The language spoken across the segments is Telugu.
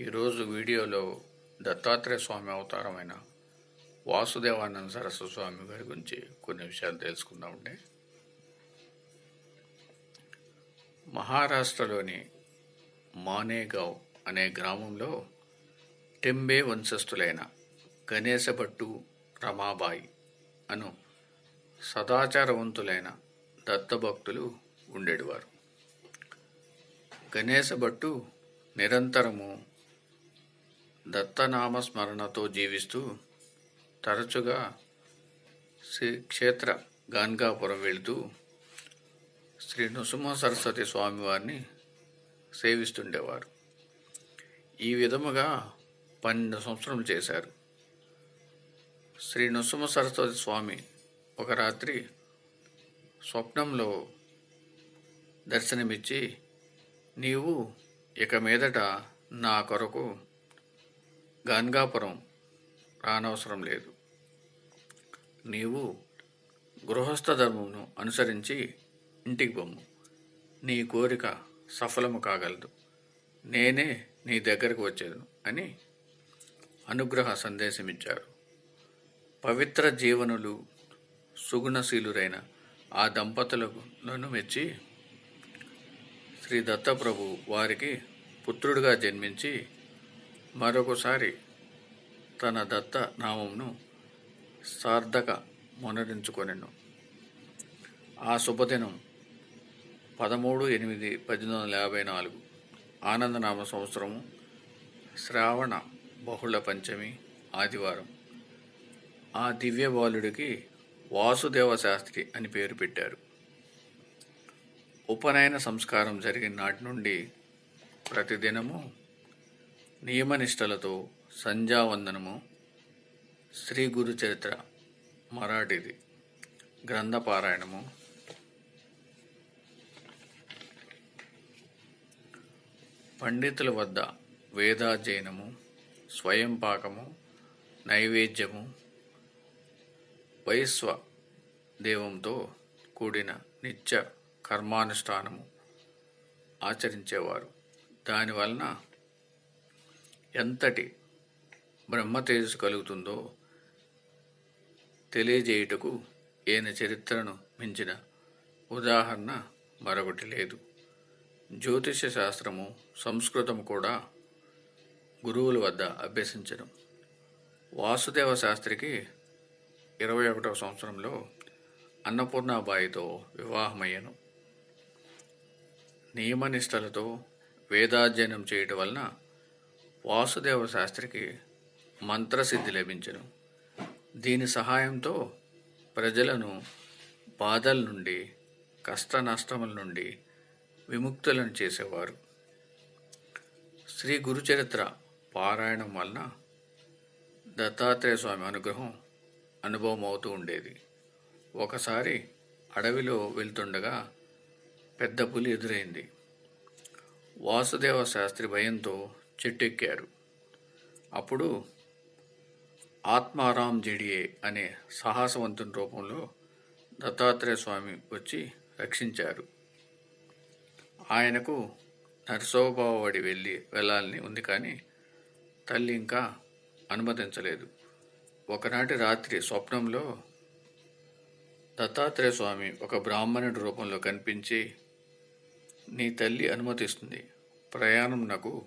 ఈరోజు వీడియోలో దత్తాత్రేయ స్వామి అవతారమైన వాసుదేవానంద సరస్వతి స్వామి గారి గురించి కొన్ని విషయాలు తెలుసుకుందామండి. మహారాష్ట్రలోని మానేగావ్ అనే గ్రామంలో టెంబే వంశస్థులైన గణేశభట్టు రమాబాయి అను సదాచారవంతులైన దత్తభక్తులు ఉండేటివారు గణేశభట్టు నిరంతరము దత్తనామస్మరణతో జీవిస్తూ తరచుగా శ్రీ క్షేత్ర గాన్గాపురం వెళుతూ శ్రీ నృసింహ సరస్వతి స్వామివారిని సేవిస్తుండేవారు. ఈ విధముగా పన్నెండు సంవత్సరం చేశారు. శ్రీ నృసింహ సరస్వతి స్వామి ఒక రాత్రి స్వప్నంలో దర్శనమిచ్చి నీవు ఇక మీదట నా కొరకు గాన్గాపురం రానవసరం లేదు. నీవు గృహస్థ ధర్మమును అనుసరించి ఇంటికి బొమ్ము నీ కోరిక సఫలము కాగలదు. నేనే నీ దగ్గరకు వచ్చేదను అని అనుగ్రహ సందేశమిచ్చారు. పవిత్ర జీవనులు సుగుణశీలురైన ఆ దంపతులను మెచ్చి శ్రీ దత్తప్రభు వారికి పుత్రుడిగా జన్మించి మరొకసారి తన దత్త నామంను సార్థక మొనరించుకొనిను. ఆ శుభదినం పదమూడు ఎనిమిది పద్దెనిమిది వందల యాభై నాలుగు ఆనందనామ సంవత్సరము శ్రావణ బహుళ పంచమి ఆదివారం. ఆ దివ్య బాలుడికి వాసుదేవ శాస్త్రి అని పేరు పెట్టారు. ఉపనయన సంస్కారం జరిగిన నాటి నుండి ప్రతిదినము నియమనిష్టలతో సంధ్యావందనము శ్రీ గురు చరిత్ర మరాఠీది. గ్రంథపారాయణము. పండితుల వద్ద వేదాధ్యయనము స్వయం పాకము నైవేద్యము వైశ్వ దేవంతో కూడిన నిత్య కర్మానుష్ఠానము ఆచరించేవారు. దానివలన ఎంతటి బ్రహ్మ తేజస్సు కలుగుతుందో తెలియజేయుటకు ఈయన చరిత్రను మించిన ఉదాహరణ మరొకటి లేదు. జ్యోతిష శాస్త్రము సంస్కృతము కూడా గురువుల వద్ద అభ్యసించడం. వాసుదేవ శాస్త్రికి ఇరవై ఒకటవ సంవత్సరంలో అన్నపూర్ణాబాయితో వివాహమయ్యను. నియమనిష్టలతో వేదాధ్యయనం చేయటం వలన వాసుదేవ శాస్త్రికి మంత్రసిద్ధి లభించను. దీని సహాయంతో ప్రజలను బాధల నుండి కష్ట నష్టముల నుండి విముక్తులను చేసేవారు. శ్రీ గురుచరిత్ర పారాయణం వలన దత్తాత్రేయ స్వామి అనుగ్రహం అనుభవం అవుతూ ఉండేది. ఒకసారి అడవిలో వెళ్తుండగా పెద్ద పులి ఎదురైంది. వాసుదేవ శాస్త్రి భయంతో చెట్టెక్కారు. అప్పుడు ఆత్మారాం జడియే అనే సాహసవంతుని రూపంలో దత్తాత్రేయ స్వామి వచ్చి రక్షించారు. ఆయనకు నరసోబావడి వెళ్ళి వెళ్ళాలని ఉంది కానీ తల్లి ఇంకా అనుమతించలేదు. ఒకనాటి రాత్రి స్వప్నంలో దత్తాత్రేయ స్వామి ఒక బ్రాహ్మణుడి రూపంలో కనిపించి నీ తల్లి అనుమతిస్తుంది. ప్రయాణం నాకు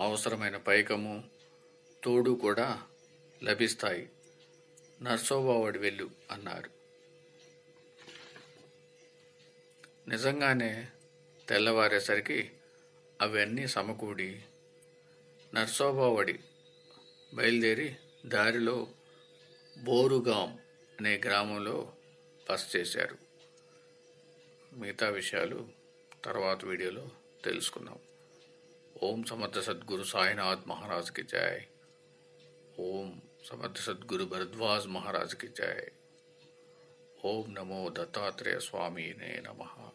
అవసరమైన పైకము తోడు కూడా లభిస్తాయి. నర్సోబావాడి వెళ్ళు అన్నారు. నిజంగానే తెల్లవారేసరికి అవన్నీ సమకూడి నర్సోబావడి బయలుదేరి దారిలో బోరుగాం అనే గ్రామంలో బస్ చేశారు. మిగతా విషయాలు తర్వాత వీడియోలో తెలుసుకుందాం. ओम समर्थ सदगुरु साईनाथ महाराज के जय। ओम समर्थ सदगुरु भरद्वाज महाराज की जय। ओम नमो दत्तात्रेय स्वामी ने नमः।